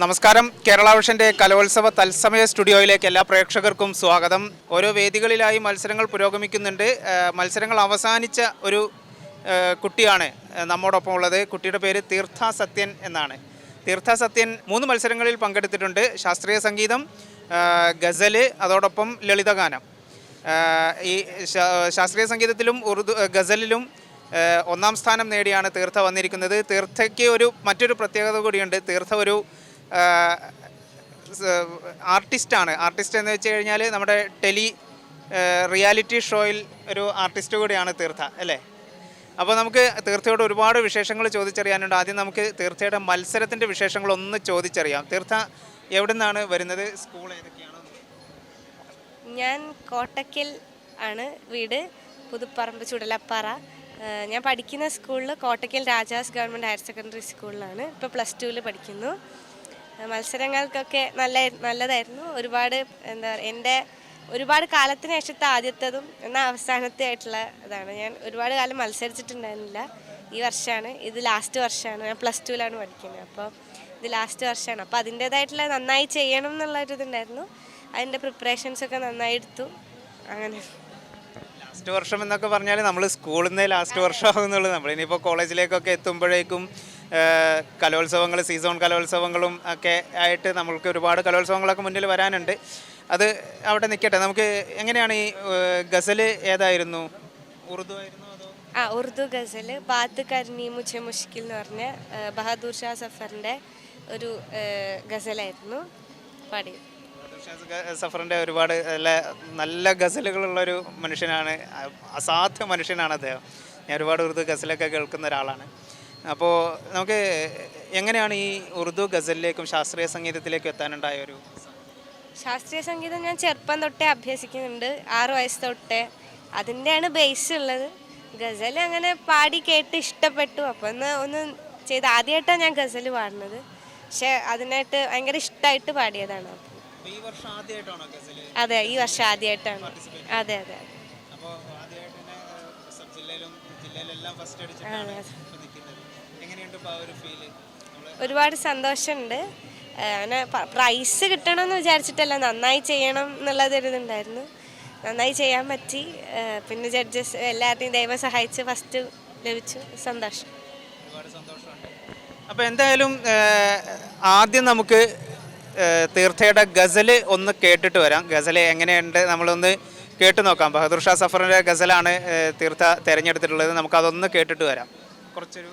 നമസ്കാരം. കേരള വിഷന്റെ കലോത്സവ തത്സമയ സ്റ്റുഡിയോയിലേക്ക് എല്ലാ പ്രേക്ഷകർക്കും സ്വാഗതം. ഓരോ വേദികളിലായി മത്സരങ്ങൾ പുരോഗമിക്കുന്നുണ്ട്. മത്സരങ്ങൾ അവസാനിച്ച ഒരു കുട്ടിയാണ് നമ്മോടൊപ്പം ഉള്ളത്. കുട്ടിയുടെ പേര് തീർത്ഥ സത്യൻ എന്നാണ്. തീർത്ഥ സത്യൻ മൂന്ന് മത്സരങ്ങളിൽ പങ്കെടുത്തിട്ടുണ്ട്. ശാസ്ത്രീയ സംഗീതം ഗസൽ അതോടൊപ്പം ലളിതഗാനം. ഈ ശാസ്ത്രീയ സംഗീതത്തിലും ഉറുദു ഗസലിലും ഒന്നാം സ്ഥാനം നേടിയാണ് തീർത്ഥ വന്നിരിക്കുന്നത്. തീർത്ഥയ്ക്ക് ഒരു മറ്റൊരു പ്രത്യേകത കൂടിയുണ്ട്. തീർത്ഥ ഒരു ആർട്ടിസ്റ്റാണ്. ആർട്ടിസ്റ്റ് എന്ന് വെച്ച് കഴിഞ്ഞാൽ നമ്മുടെ ടെലി റിയാലിറ്റി ഷോയിൽ ഒരു ആർട്ടിസ്റ്റ് കൂടിയാണ് തീർത്ഥ അല്ലേ? അപ്പോൾ നമുക്ക് തീർത്ഥയോട് ഒരുപാട് വിശേഷങ്ങൾ ചോദിച്ചറിയാനുണ്ട്. ആദ്യം നമുക്ക് തീർത്ഥയുടെ മത്സരത്തിന്റെ വിശേഷങ്ങളൊന്ന് ചോദിച്ചറിയാം. തീർത്ഥ എവിടെ നിന്നാണ് വരുന്നത്? സ്കൂൾ ഏതൊക്കെയാണ്? ഞാൻ കോട്ടക്കൽ ആണ് വീട്. പുതുപ്പറമ്പ് ചുടലപ്പാറ. ഞാൻ പഠിക്കുന്ന സ്കൂളിൽ Kottakkal Rajas government higher secondary സ്കൂളിലാണ്. ഇപ്പോൾ പ്ലസ് ടുവിൽ പഠിക്കുന്നു. മത്സരങ്ങൾക്കൊക്കെ നല്ല നല്ലതായിരുന്നു. ഒരുപാട് എന്താ പറയുക എന്റെ ഒരുപാട് കാലത്തിന് ശേഷത്തെ ആദ്യത്തതും എന്നാൽ അവസാനത്തെ ആയിട്ടുള്ള ഇതാണ്. ഞാൻ ഒരുപാട് കാലം മത്സരിച്ചിട്ടുണ്ടായിരുന്നില്ല. ഈ വർഷമാണ് ഇത് ലാസ്റ്റ് വർഷമാണ് ഞാൻ പ്ലസ് ടുവിലാണ് പഠിക്കുന്നത്. അപ്പോൾ ഇത് ലാസ്റ്റ് വർഷമാണ് അപ്പോൾ അതിന്റേതായിട്ടുള്ള നന്നായി ചെയ്യണം എന്നുള്ളൊരിതുണ്ടായിരുന്നു അതിന്റെ പ്രിപ്പറേഷൻസ് ഒക്കെ നന്നായി എടുത്തു. അങ്ങനെ. ലാസ്റ്റ് വർഷം എന്നൊക്കെ പറഞ്ഞാൽ നമ്മൾ സ്കൂളിൽ നിന്ന് ലാസ്റ്റ് വർഷമാകുന്നുള്ളൂ നമ്മൾ ഇനിയിപ്പോൾ കോളേജിലേക്കൊക്കെ എത്തുമ്പോഴേക്കും കലോത്സവങ്ങൾ സീസൺ കലോത്സവങ്ങളും ഒക്കെ ആയിട്ട് നമ്മൾക്ക് ഒരുപാട് കലോത്സവങ്ങളൊക്കെ മുന്നിൽ വരാനുണ്ട്. അത് അവിടെ നിൽക്കട്ടെ. നമുക്ക് എങ്ങനെയാണ് ഈ ഗസൽ ഗസൽ ഏതായിരുന്നു? ഉറുദു ആയിരുന്നു ആ ഉറുദു ഗസൽ ബാത്ത് കർണി മുച്ച മുഷ്കിൽ എന്ന് പറഞ്ഞ ബഹാദൂർ ഷാ സഫറിന്റെ ഒരു ഗസലായിരുന്നു. പാടി. സഫറിന്റെ ഒരുപാട് നല്ല നല്ല ഗസലുകളുള്ളൊരു മനുഷ്യനാണ്. അ- അസാധ്യ മനുഷ്യനാണ് അദ്ദേഹം. ഞാൻ ഒരുപാട് ഉറുദു ഗസലൊക്കെ കേൾക്കുന്ന ഒരാളാണ്. അപ്പോൾ നമുക്ക് എങ്ങനെയാണ് ഈ ഉറുദു ഗസലിലേക്കും ശാസ്ത്രീയ സംഗീതത്തിലേക്കും എത്താനുണ്ടായ ഒരു ശാസ്ത്രീയ സംഗീതം ഞാൻ ചെറുപ്പം തൊട്ടേ അഭ്യസിക്കുന്നുണ്ട്. ആറു വയസ്സ് തൊട്ടേ. അതിന്റെയാണ് ബേസ് ഉള്ളത്. ഗസൽ അങ്ങനെ പാടി കേട്ട് ഇഷ്ടപ്പെട്ടു. അപ്പോൾ ഒന്ന് ഒന്ന് ചെയ്ത് ആദ്യമായിട്ടാണ് ഞാൻ ഗസൽ പാടുന്നത്. പക്ഷെ അതിനായിട്ട് ഭയങ്കര ഇഷ്ടമായിട്ട് പാടിയതാണ് അതെ. ഈ വർഷം ആദ്യമായിട്ടാണ് അതെ ഈ വർഷം ആദ്യമായിട്ടാണ് അതെ അതെ. ഒരുപാട് സന്തോഷമുണ്ട്. അങ്ങനെ പ്രൈസ് കിട്ടണം എന്ന് വിചാരിച്ചിട്ടല്ല നന്നായി ചെയ്യണം എന്നുള്ളതൊരിതുണ്ടായിരുന്നു നന്നായി ചെയ്യാൻ പറ്റി. പിന്നെ ജഡ്ജസ് എല്ലാവരുടെയും ദൈവം സഹായിച്ച് ഫസ്റ്റ് ലഭിച്ചു. സന്തോഷം. അപ്പോൾ എന്തായാലും ആദ്യം നമുക്ക് തീർത്ഥയുടെ ഗസൽ ഒന്ന് കേട്ടിട്ട് വരാം. ഗസൽ എങ്ങനെയുണ്ട് നമ്മളൊന്ന് കേട്ടു നോക്കാം. ബഹദൂർ ഷാ സഫറിന്റെ ഗസലാണ് തീർത്ഥ തിരഞ്ഞെടുത്തിട്ടുള്ളത്. നമുക്കതൊന്ന് കേട്ടിട്ട് വരാം. കുറച്ചൊരു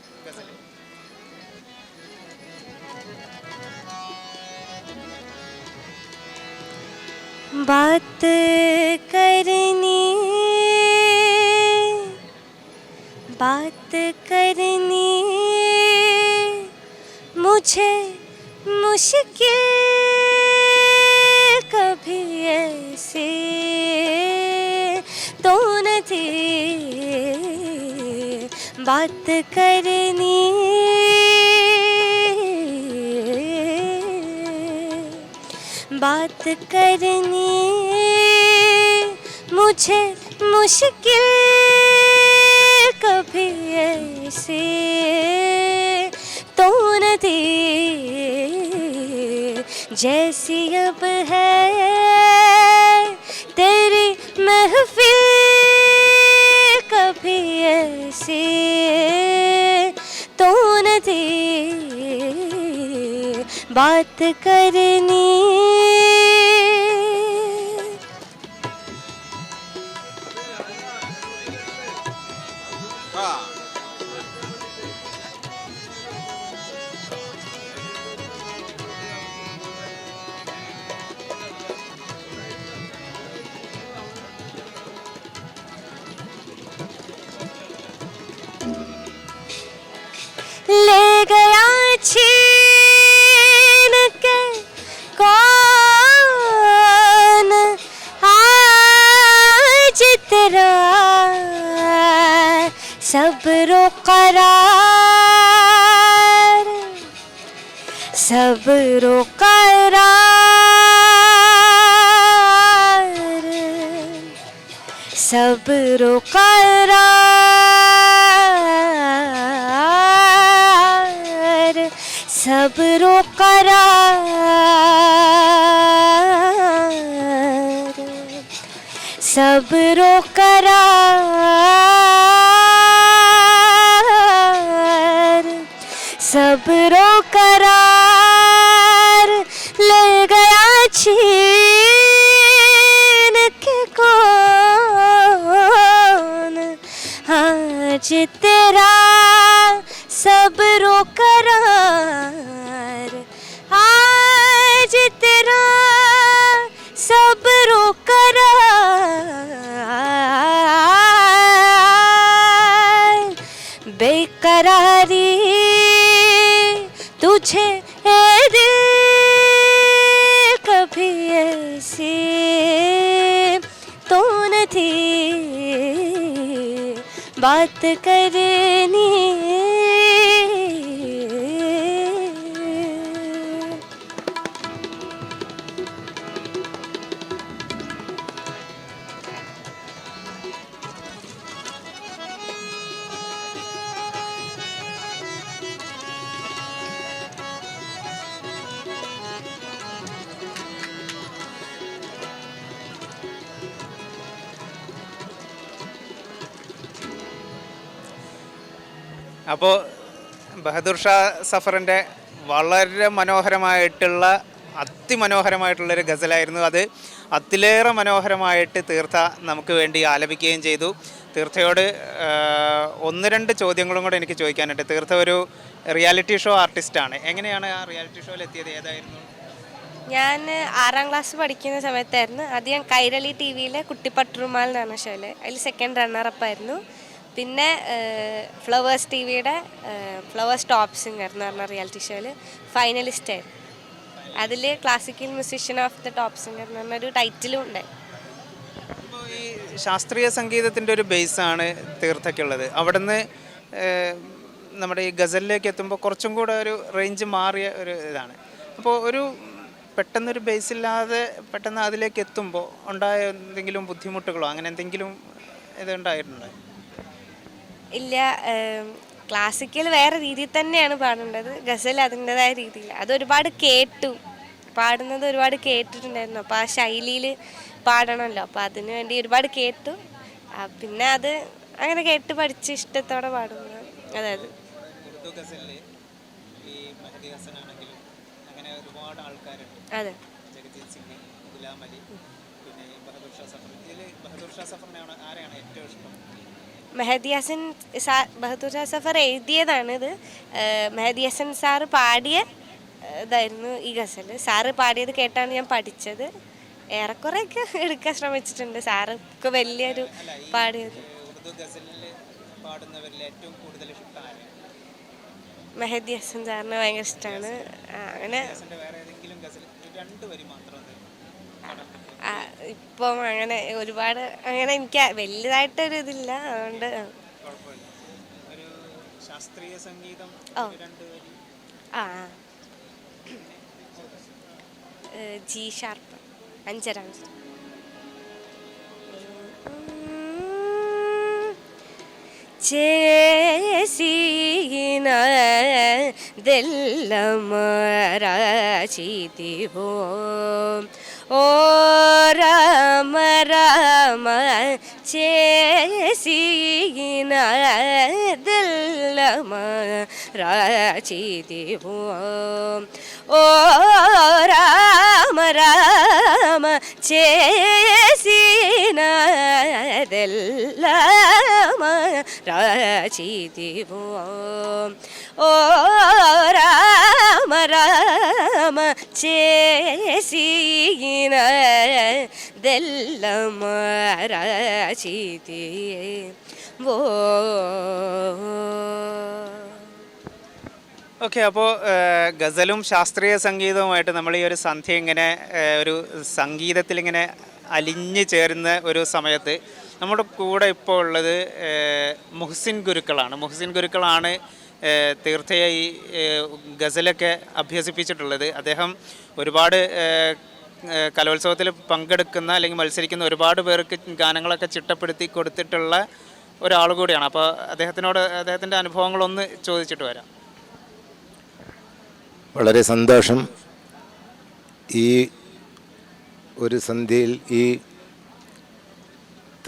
बात करनी। बात करनी। मुझे मुश्किल कभी ऐसे तो न थी बात करनी। बात करनी मुझे मुश्किल कभी ऐसे। तो न थी जैसी अब है तेरी महफिल कभी ऐसी। तो न थी बात करनी ले गया छीन के कौन आज तेरा सब्रो करार सब्रो करार सब्रो करार सब्रो करार सब्रो करार सब्रो करार ले गया छीन के कौन? आज तेरा सब्रो करार അപ്പോൾ ബഹദൂർ ഷാ സഫറിന്റെ വളരെ മനോഹരമായിട്ടുള്ള അതിമനോഹരമായിട്ടുള്ളൊരു ഗസലായിരുന്നു അത്. അതിലേറെ മനോഹരമായിട്ട് തീർത്ഥ നമുക്ക് വേണ്ടി ആലപിക്കുകയും ചെയ്തു. തീർത്ഥയോട് ഒന്ന് രണ്ട് ചോദ്യങ്ങളും കൂടെ എനിക്ക് ചോദിക്കാനുണ്ട്. തീർത്ഥ ഒരു റിയാലിറ്റി ഷോ ആർട്ടിസ്റ്റാണ്. എങ്ങനെയാണ് ആ റിയാലിറ്റി ഷോയിൽ എത്തിയത്? ഏതായിരുന്നു? ഞാൻ ആറാം ക്ലാസ് പഠിക്കുന്ന സമയത്തായിരുന്നു. അത് ഞാൻ കൈരളി ടി വിയിലെ കുട്ടിപ്പട്ടുറുമാൽ എന്ന് പറഞ്ഞ ഷോയിൽ അതിൽ സെക്കൻഡ് റണ്ണറപ്പ് ആയിരുന്നു. പിന്നെ ഫ്ലവേഴ്സ് ടി വിയുടെ ഫ്ലവേഴ്സ് ടോപ്പ് സിംഗർ എന്ന് പറഞ്ഞ റിയാലിറ്റി ഷോയിൽ ഫൈനലിസ്റ്റ് ആയിരുന്നു. അതിൽ classical musician of the top singer എന്ന് പറഞ്ഞൊരു ടൈറ്റിലും ഉണ്ട്. ഈ ശാസ്ത്രീയ സംഗീതത്തിന്റെ ഒരു ബേസ് ബേസാണ് തീർത്ഥയ്ക്കുള്ളത് അവിടുന്ന് നമ്മുടെ ഈ ഗസലിലേക്ക് എത്തുമ്പോൾ കുറച്ചും കൂടെ ഒരു റേഞ്ച് മാറിയ ഒരു ഇതാണ്. അപ്പോൾ ഒരു പെട്ടെന്നൊരു ബേസ് ഇല്ലാതെ പെട്ടെന്ന് അതിലേക്ക് എത്തുമ്പോൾ ഉണ്ടായ എന്തെങ്കിലും ബുദ്ധിമുട്ടുകളോ അങ്ങനെ എന്തെങ്കിലും ഇത് ഉണ്ടായിട്ടുണ്ടോ? ഇല്ല ക്ലാസിക്കൽ വേറെ രീതിയിൽ തന്നെയാണ് പാടേണ്ടത്. ഗസൽ അതിന്റെതായ രീതിയിൽ അത് ഒരുപാട് കേട്ടു. പാടുന്നത് ഒരുപാട് കേട്ടിട്ടുണ്ടായിരുന്നു. അപ്പോൾ ആ ശൈലിയിൽ പാടണമല്ലോ അപ്പോൾ അതിനു വേണ്ടി ഒരുപാട് കേട്ടു. പിന്നെ അത് അങ്ങനെ കേട്ട് പഠിച്ച് ഇഷ്ടത്തോടെ പാടുന്നു അതായത് അതെ. ഗുലാം അലി പിന്നെ ഈ ബഹദൂർ ഷാ സഫർ. ഇതിൽ ബഹദൂർ ഷാ സഫറിനെയാണ് ആരെയാണ് ഏറ്റവും ഇഷ്ടം? മെഹദി ഹസൻ സാ ബഹദൂർ ഷാ സഫർ എഴുതിയതാണ് ഇത്. മെഹദി സാറ് പാടിയ ഇതായിരുന്നു ഈ ഗസൽ സാറ് പാടിയത് കേട്ടാണ് ഞാൻ പഠിച്ചത്. ഏറെക്കുറെയൊക്കെ എടുക്കാൻ ശ്രമിച്ചിട്ടുണ്ട്. സാറ് ഒക്കെ വലിയൊരു പാടിയത്. മെഹദി ഹസൻ സാറിന് ഭയങ്കര ഇഷ്ടമാണ് അങ്ങനെ ഇപ്പം അങ്ങനെ ഒരുപാട് അങ്ങനെ എനിക്ക് വലുതായിട്ടൊരു ഇതില്ല അതുകൊണ്ട് ശാസ്ത്രീയ സംഗീതം ആ ജി ഷാർപ്പ് അഞ്ചരാം ചേസീന ദില്ലമരാചിതിവോ ఓ రామ రామ చేసిన దిల్లమ రాచిదివు ఓ రామ రామ చేసిన దిల్లమ రాచిదివు ఓ രാചിതി വോ. ഓക്കെ അപ്പോൾ ഗസലും ശാസ്ത്രീയ സംഗീതവുമായിട്ട് നമ്മൾ ഈ ഒരു സന്ധ്യ ഇങ്ങനെ ഒരു സംഗീതത്തിൽ ഇങ്ങനെ അലിഞ്ഞു ചേരുന്ന ഒരു സമയത്ത് നമ്മുടെ കൂടെ ഇപ്പോൾ ഉള്ളത് മുഹ്സിൻ ഗുരുക്കളാണ്. മുഹ്സിൻ ഗുരുക്കളാണ് ഏഹ്, ഗസലൊക്കെ അഭ്യസിപ്പിച്ചിട്ടുള്ളത്. അദ്ദേഹം ഒരുപാട് കലോത്സവത്തിൽ പങ്കെടുക്കുന്ന അല്ലെങ്കിൽ മത്സരിക്കുന്ന ഒരുപാട് പേർക്ക് ഗാനങ്ങളൊക്കെ ചിട്ടപ്പെടുത്തി കൊടുത്തിട്ടുള്ള ഒരാൾ കൂടിയാണ്. അപ്പോൾ അദ്ദേഹത്തിനോട് അദ്ദേഹത്തിന്റെ അനുഭവങ്ങളൊന്ന് ചോദിച്ചിട്ട് വരാം. വളരെ സന്തോഷം. ഈ ഒരു സന്ധ്യയിൽ ഈ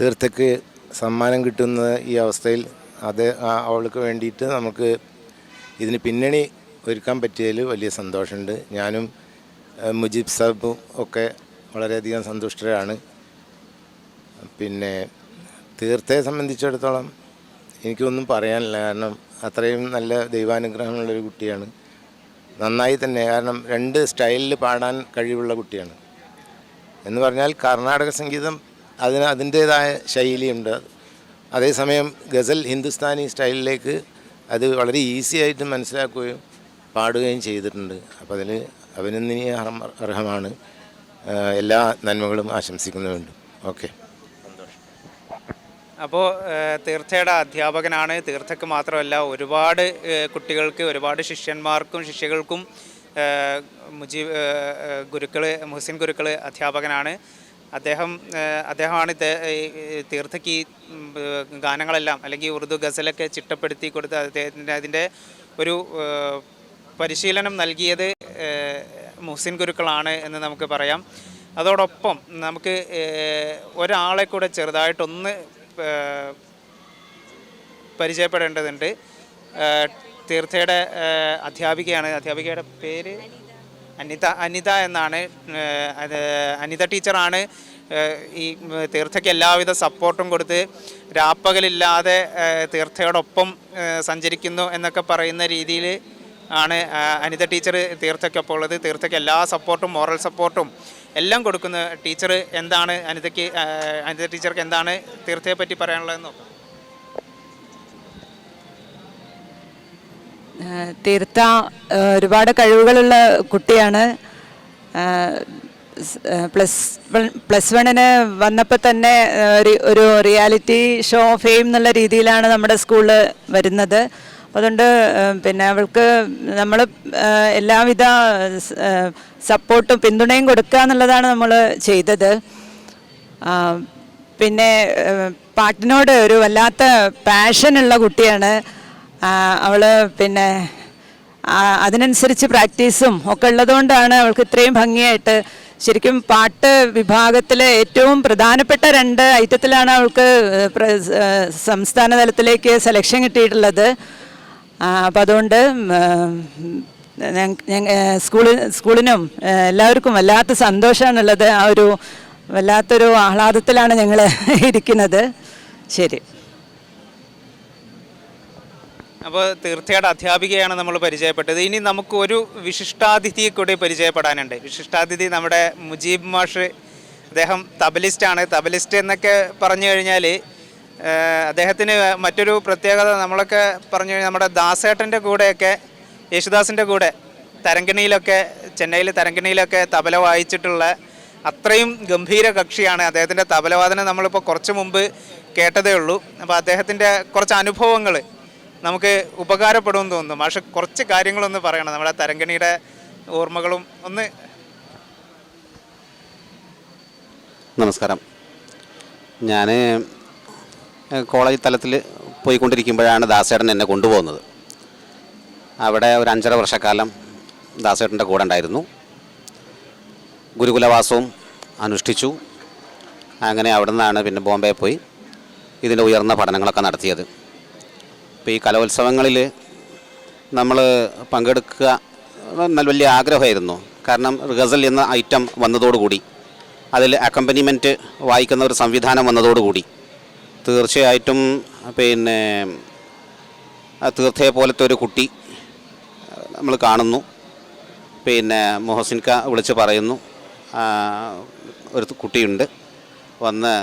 തീർത്ഥയ്ക്ക് സമ്മാനം കിട്ടുന്ന ഈ അവസ്ഥയിൽ അത് അവൾക്ക് വേണ്ടിയിട്ട് നമുക്ക് ഇതിന് പിന്നണി ഒരുക്കാൻ പറ്റിയതിൽ വലിയ സന്തോഷമുണ്ട്. ഞാനും മുജീബ് സാബും ഒക്കെ വളരെയധികം സന്തുഷ്ടരാണ്. പിന്നെ തീർത്ഥയെ സംബന്ധിച്ചിടത്തോളം എനിക്കൊന്നും പറയാനില്ല. കാരണം അത്രയും നല്ല ദൈവാനുഗ്രഹമുള്ളൊരു കുട്ടിയാണ്. നന്നായി തന്നെ കാരണം രണ്ട് സ്റ്റൈലിൽ പാടാൻ കഴിവുള്ള കുട്ടിയാണ്. എന്ന് പറഞ്ഞാൽ കർണാടക സംഗീതം അതിന് അതിന്റേതായ ശൈലിയുണ്ട്. അതേസമയം ഗസൽ ഹിന്ദുസ്ഥാനി സ്റ്റൈലിലേക്ക് അത് വളരെ ഈസി ആയിട്ട് മനസ്സിലാക്കുകയും പാടുകയും ചെയ്തിട്ടുണ്ട്. അപ്പോൾ അതിൽ അഭിനന്ദനീയ അർഹമാണ്. എല്ലാ നന്മകളും ആശംസിക്കുന്നുമുണ്ട് ഓക്കെ. അപ്പോൾ തീർച്ചയുടെ അധ്യാപകനാണ്. തീർത്ഥയ്ക്ക് മാത്രമല്ല ഒരുപാട് കുട്ടികൾക്ക് ഒരുപാട് ശിഷ്യന്മാർക്കും ശിഷ്യകൾക്കും മുജീബ് ഗുരുക്കൾ മുഹസിൻ ഗുരുക്കൾ അധ്യാപകനാണ്. അദ്ദേഹം അദ്ദേഹമാണ് തീർത്ഥയ്ക്ക് ഗാനങ്ങളെല്ലാം അല്ലെങ്കിൽ ഉറുദു ഗസലൊക്കെ ചിട്ടപ്പെടുത്തി കൊടുത്ത് അദ്ദേഹത്തിന്റെ അതിന്റെ ഒരു പരിശീലനം നൽകിയത് മുഹ്സിൻ ഗുരുക്കളാണ് എന്ന് നമുക്ക് പറയാം. അതോടൊപ്പം നമുക്ക് ഒരാളെ കൂടെ ചെറുതായിട്ടൊന്ന് പരിചയപ്പെടേണ്ടതുണ്ട്. തീർത്ഥയുടെ അധ്യാപികയാണ്. അധ്യാപികയുടെ പേര്? അനിത അനിത എന്നാണ് അത് അനിത ടീച്ചറാണ്. ഈ തീർത്ഥയ്ക്ക് എല്ലാവിധ സപ്പോർട്ടും കൊടുത്ത് രാപ്പകലില്ലാതെ തീർത്ഥയോടൊപ്പം സഞ്ചരിക്കുന്നു എന്നൊക്കെ പറയുന്ന രീതിയിൽ ആണ് അനിത ടീച്ചർ തീർത്ഥയ്ക്കൊപ്പം ഉള്ളത്. തീർത്ഥയ്ക്ക് എല്ലാ സപ്പോർട്ടും മോറൽ സപ്പോർട്ടും എല്ലാം കൊടുക്കുന്ന ടീച്ചർ എന്താണ്? അനിതയ്ക്ക് അനിത ടീച്ചർക്ക് എന്താണ് തീർത്ഥയെ പറ്റി പറയാനുള്ളതെന്ന് നോക്കാം. തീർത്ഥ ഏഹ് ഒരുപാട് കഴിവുകളുള്ള കുട്ടിയാണ്. പ്ലസ് വൺ പ്ലസ് വണ്ണിന് വന്നപ്പോൾ തന്നെ ഒരു ഒരു റിയാലിറ്റി ഷോ ഫെയിം എന്നുള്ള രീതിയിലാണ് നമ്മുടെ സ്കൂളിൽ വരുന്നത്. അതുകൊണ്ട് പിന്നെ അവൾക്ക് നമ്മൾ എല്ലാവിധ സപ്പോർട്ടും പിന്തുണയും കൊടുക്കുക എന്നുള്ളതാണ് നമ്മൾ ചെയ്തത്. പിന്നെ പാട്ടിനോട് ഒരു വല്ലാത്ത പാഷനുള്ള കുട്ടിയാണ്. ആ, അവൾ പിന്നെ അതിനനുസരിച്ച് പ്രാക്ടീസും ഒക്കെ ഉള്ളതുകൊണ്ടാണ് അവൾക്ക് ഇത്രയും ഭംഗിയായിട്ട് ശരിക്കും പാട്ട് വിഭാഗത്തിലെ ഏറ്റവും പ്രധാനപ്പെട്ട രണ്ട് ഐറ്റത്തിലാണ് അവൾക്ക് സംസ്ഥാന തലത്തിലേക്ക് സെലക്ഷൻ കിട്ടിയിട്ടുള്ളത്. അപ്പം അതുകൊണ്ട് സ്കൂളിൽ സ്കൂളിനും എല്ലാവർക്കും വല്ലാത്ത സന്തോഷമാണുള്ളത്. ആ ഒരു വല്ലാത്തൊരു ആഹ്ലാദത്തിലാണ് ഞങ്ങൾ ഇരിക്കുന്നത്. ശരി. അപ്പോൾ തീർച്ചയായിട്ടും അധ്യാപികയാണ് നമ്മൾ പരിചയപ്പെട്ടത്. ഇനി നമുക്ക് ഒരു വിശിഷ്ടാതിഥിയെ കൂടി പരിചയപ്പെടാനുണ്ട്. വിശിഷ്ടാതിഥി നമ്മുടെ മുജീബ് മാഷ് അദ്ദേഹം തബലിസ്റ്റാണ്. തബലിസ്റ്റ് എന്നൊക്കെ പറഞ്ഞു കഴിഞ്ഞാൽ അദ്ദേഹത്തിന് മറ്റൊരു പ്രത്യേകത നമ്മളൊക്കെ പറഞ്ഞു കഴിഞ്ഞാൽ നമ്മുടെ ദാസേട്ടന്റെ കൂടെയൊക്കെ യേശുദാസിന്റെ കൂടെ തരങ്കിണിയിലൊക്കെ ചെന്നൈയിൽ തരങ്കിണിയിലൊക്കെ തബല വായിച്ചിട്ടുള്ള അത്രയും ഗംഭീര കക്ഷിയാണ് അദ്ദേഹത്തിന്റെ തബലവാദനം നമ്മളിപ്പോൾ കുറച്ച് മുമ്പ് കേട്ടതേ ഉള്ളൂ. അപ്പോൾ അദ്ദേഹത്തിന്റെ കുറച്ച് അനുഭവങ്ങൾ നമുക്ക് ഉപകാരപ്പെടുമെന്ന് തോന്നുന്നു. മാഷ് കുറച്ച് കാര്യങ്ങളൊന്ന് പറയണം. നമ്മുടെ തരംഗണിയുടെ ഓർമ്മകളും ഒന്ന് നമസ്കാരം. ഞാൻ കോളേജ് തലത്തിൽ പോയിക്കൊണ്ടിരിക്കുമ്പോഴാണ് ദാസേട്ടൻ എന്നെ കൊണ്ടുപോകുന്നത്. അവിടെ ഒരു അഞ്ചര വർഷക്കാലം ദാസേട്ടന്റെ കൂടെ ഉണ്ടായിരുന്നു. ഗുരുകുലവാസവും അനുഷ്ഠിച്ചു. അങ്ങനെ അവിടെ നിന്നാണ് പിന്നെ ബോംബെ പോയി ഇതിന്റെ ഉയർന്ന പഠനങ്ങളൊക്കെ നടത്തിയത്. ഇപ്പോൾ ഈ കലോത്സവങ്ങളിൽ നമ്മൾ പങ്കെടുക്കുക നല്ല വലിയ ആഗ്രഹമായിരുന്നു. കാരണം ഗസൽ എന്ന ഐറ്റം വന്നതോടുകൂടി അതിൽ അക്കമ്പനിമെന്റ് വായിക്കുന്ന ഒരു സംവിധാനം വന്നതോടുകൂടി തീർച്ചയായിട്ടും പിന്നെ തീർത്ഥയെ പോലത്തെ ഒരു കുട്ടി നമ്മൾ കാണുന്നു. പിന്നെ മൊഹസിൻക വിളിച്ച് പറയുന്നു ഒരു കുട്ടിയുണ്ട് വന്ന്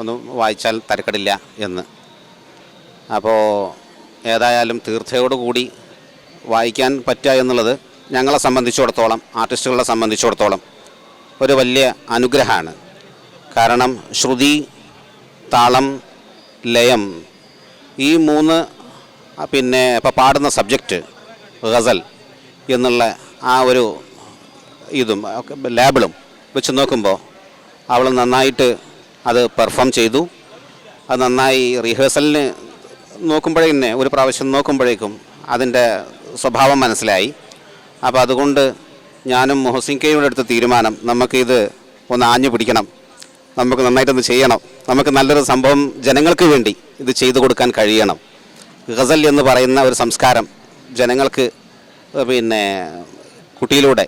ഒന്ന് വായിച്ചാൽ തരക്കടില്ല എന്ന്. അപ്പോൾ ഏതായാലും തീർത്ഥയോടുകൂടി വായിക്കാൻ പറ്റുക എന്നുള്ളത് ഞങ്ങളെ സംബന്ധിച്ചിടത്തോളം ആർട്ടിസ്റ്റുകളെ സംബന്ധിച്ചിടത്തോളം ഒരു വലിയ അനുഗ്രഹമാണ്. കാരണം ശ്രുതി താളം ലയം ഈ മൂന്ന് പിന്നെ ഇപ്പോൾ പാടുന്ന സബ്ജക്റ്റ് ഗസൽ എന്നുള്ള ആ ഒരു ഇതും ലേബിളും വെച്ച് നോക്കുമ്പോൾ അവൾ നന്നായിട്ട് അത് പെർഫോം ചെയ്തു. അത് നന്നായി റിഹേഴ്സലിന് നോക്കുമ്പോഴേ തന്നെ ഒരു പ്രാവശ്യം നോക്കുമ്പോഴേക്കും അതിന്റെ സ്വഭാവം മനസ്സിലായി. അപ്പോൾ അതുകൊണ്ട് ഞാനും മൊഹസിൻ കെയുടെ അടുത്ത തീരുമാനം നമുക്കിത് ഒന്ന് ആഞ്ഞു പിടിക്കണം. നമുക്ക് നന്നായിട്ടൊന്ന് ചെയ്യണം. നമുക്ക് നല്ലൊരു സംഭവം ജനങ്ങൾക്ക് വേണ്ടി ഇത് ചെയ്തു കൊടുക്കാൻ കഴിയണം. ഗസൽ എന്ന് പറയുന്ന ഒരു സംസ്കാരം ജനങ്ങൾക്ക് പിന്നെ കുട്ടിയിലൂടെ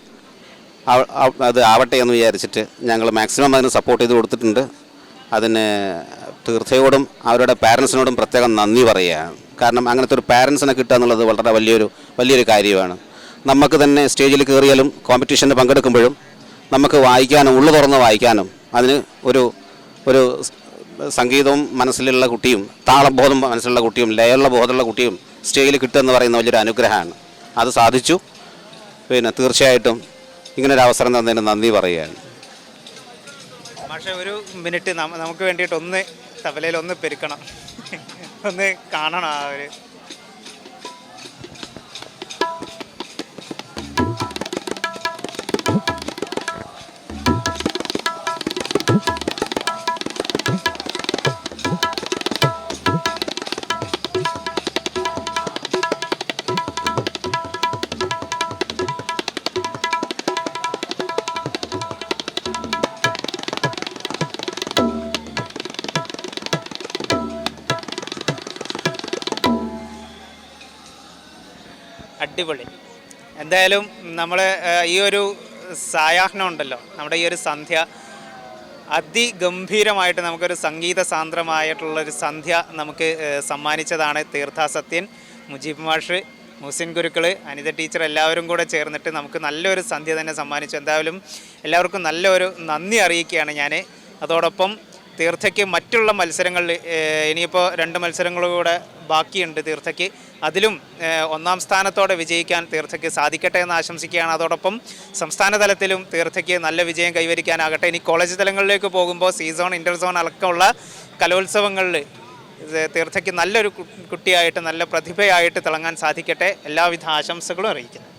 അത് ആവട്ടെ എന്ന് വിചാരിച്ചിട്ട് ഞങ്ങൾ മാക്സിമം അതിന് സപ്പോർട്ട് ചെയ്ത് കൊടുത്തിട്ടുണ്ട്. അതിന് തീർച്ചയോടും അവരുടെ പാരൻസിനോടും പ്രത്യേകം നന്ദി പറയുകയാണ് കാരണം അങ്ങനത്തെ ഒരു പാരൻസിനെ കിട്ടുക എന്നുള്ളത് വളരെ വലിയൊരു വലിയൊരു കാര്യമാണ്. നമുക്ക് തന്നെ സ്റ്റേജിൽ കയറിയാലും കോമ്പറ്റീഷന് പങ്കെടുക്കുമ്പോഴും നമുക്ക് വായിക്കാനും ഉള്ളു തുറന്ന് വായിക്കാനും അതിന് ഒരു ഒരു സംഗീതവും മനസ്സിലുള്ള കുട്ടിയും താളബോധം മനസ്സിലുള്ള കുട്ടിയും ലയുള്ള ബോധമുള്ള കുട്ടിയും സ്റ്റേജിൽ കിട്ടുക എന്ന് പറയുന്ന വലിയൊരു അനുഗ്രഹമാണ്. അത് സാധിച്ചു. പിന്നെ തീർച്ചയായിട്ടും ഇങ്ങനൊരു അവസരം തന്നതിന് നന്ദി പറയുകയാണ്. പക്ഷേ ഒരു മിനിറ്റ്. നമുക്ക് വേണ്ടിയിട്ട് ഒന്ന് തബലയിൽ ഒന്ന് പെരുക്കണം. ഒന്ന് കാണണം ആ ഒരു അടിപൊളി. എന്തായാലും നമ്മൾ ഈ ഒരു സായാഹ്നം ഉണ്ടല്ലോ നമ്മുടെ ഈ ഒരു സന്ധ്യ അതിഗംഭീരമായിട്ട് നമുക്കൊരു സംഗീത സാന്ദ്രമായിട്ടുള്ളൊരു സന്ധ്യ നമുക്ക് സമ്മാനിച്ചതാണ് തീർത്ഥ സത്യൻ മുജീബ് മാഷ് മുസിൻ ഗുരുക്കൾ അനിത ടീച്ചർ എല്ലാവരും കൂടെ ചേർന്നിട്ട് നമുക്ക് നല്ലൊരു സന്ധ്യ തന്നെ സമ്മാനിച്ചു. എന്തായാലും എല്ലാവർക്കും നല്ലൊരു നന്ദി അറിയിക്കുകയാണ് ഞാൻ അതോടൊപ്പം തീർത്ഥയ്ക്ക് മറ്റുള്ള മത്സരങ്ങളിൽ ഇനിയിപ്പോൾ രണ്ട് മത്സരങ്ങളും കൂടെ ബാക്കിയുണ്ട് തീർത്ഥയ്ക്ക്. അതിലും ഒന്നാം സ്ഥാനത്തോടെ വിജയിക്കാൻ തീർത്ഥയ്ക്ക് സാധിക്കട്ടെ എന്ന് ആശംസിക്കുകയാണ്. അതോടൊപ്പം സംസ്ഥാന തലത്തിലും തീർത്ഥയ്ക്ക് നല്ല വിജയം കൈവരിക്കാനാകട്ടെ. ഇനി കോളേജ് തലങ്ങളിലേക്ക് പോകുമ്പോൾ സീസോൺ ഇന്റർ സോൺ അടക്കമുള്ള കലോത്സവങ്ങളിൽ തീർത്ഥയ്ക്ക് നല്ലൊരു കുട്ടിയായിട്ട് നല്ല പ്രതിഭയായിട്ട് തിളങ്ങാൻ സാധിക്കട്ടെ. എല്ലാവിധ ആശംസകളും അറിയിക്കുന്നു.